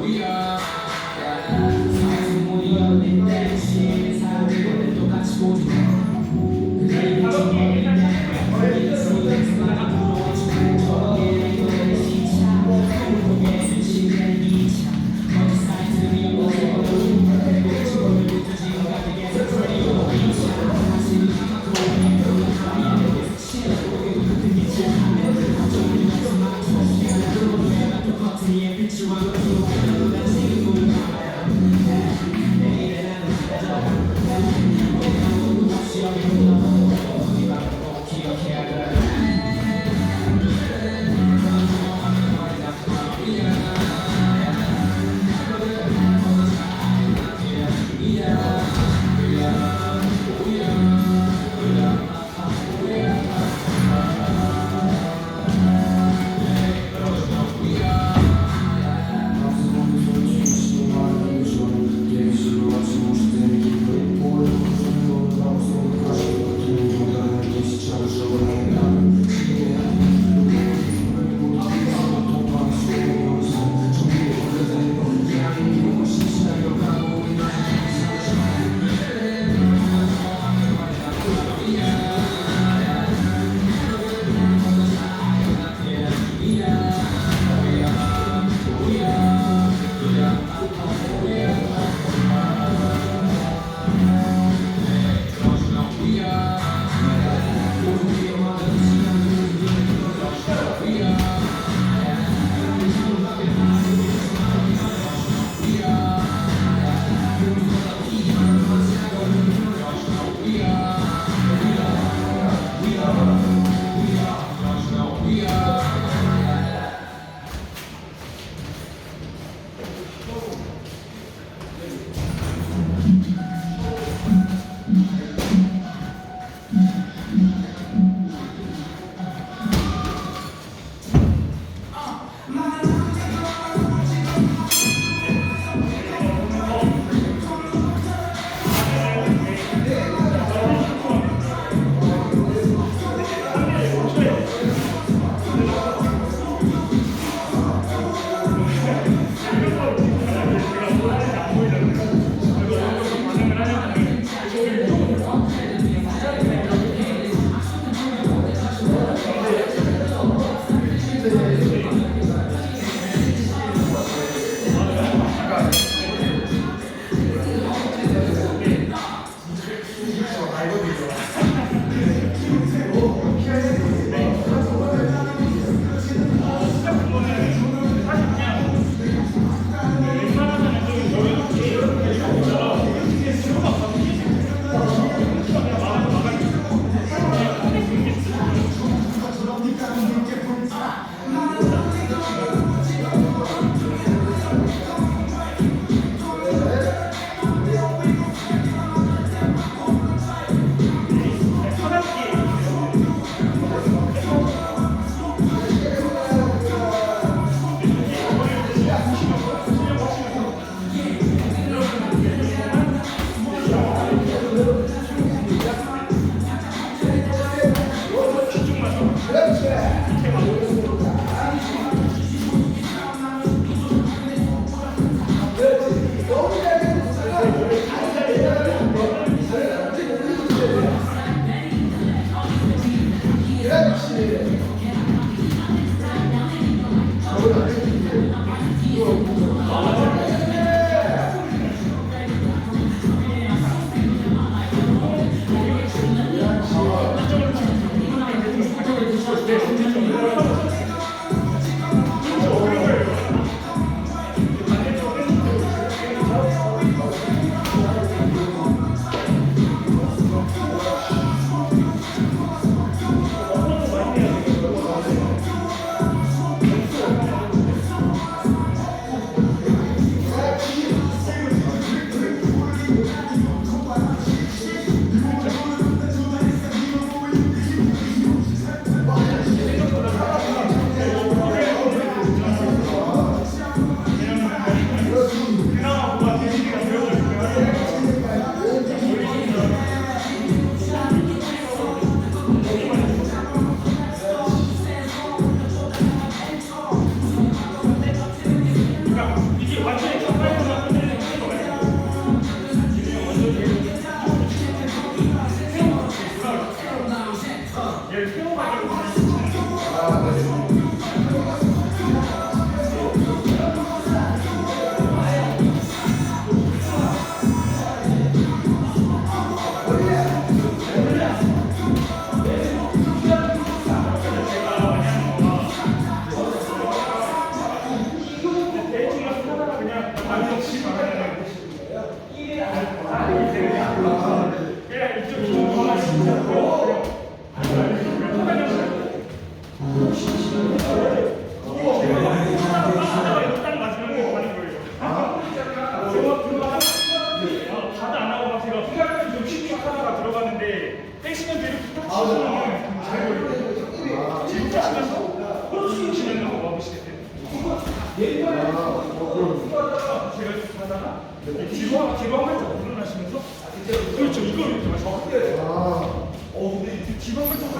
We are. 머리를 세워가지고 뒤로 뒤로 한번 더 일어나시면서 그렇죠. 이걸 이렇게 마셔. 어 근데 이 지방을 좀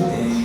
네.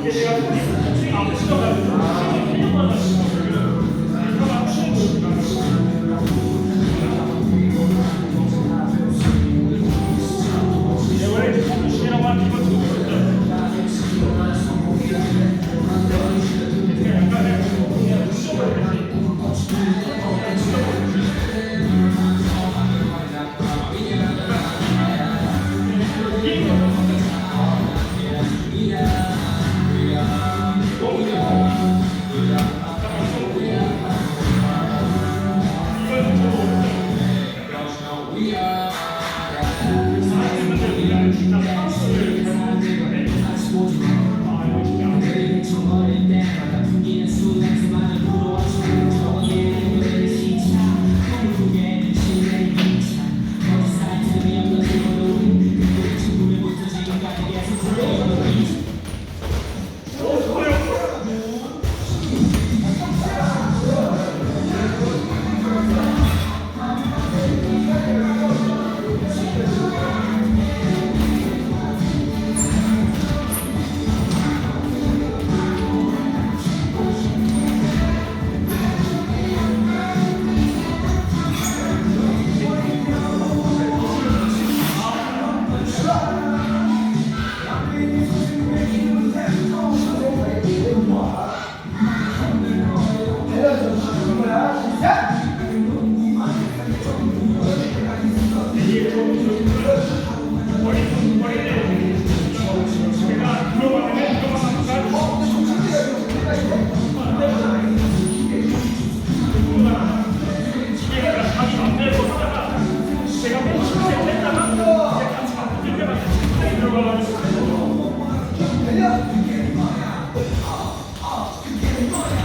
이게 제가 안붙 그게 뭐야? 어, 그게 뭐야?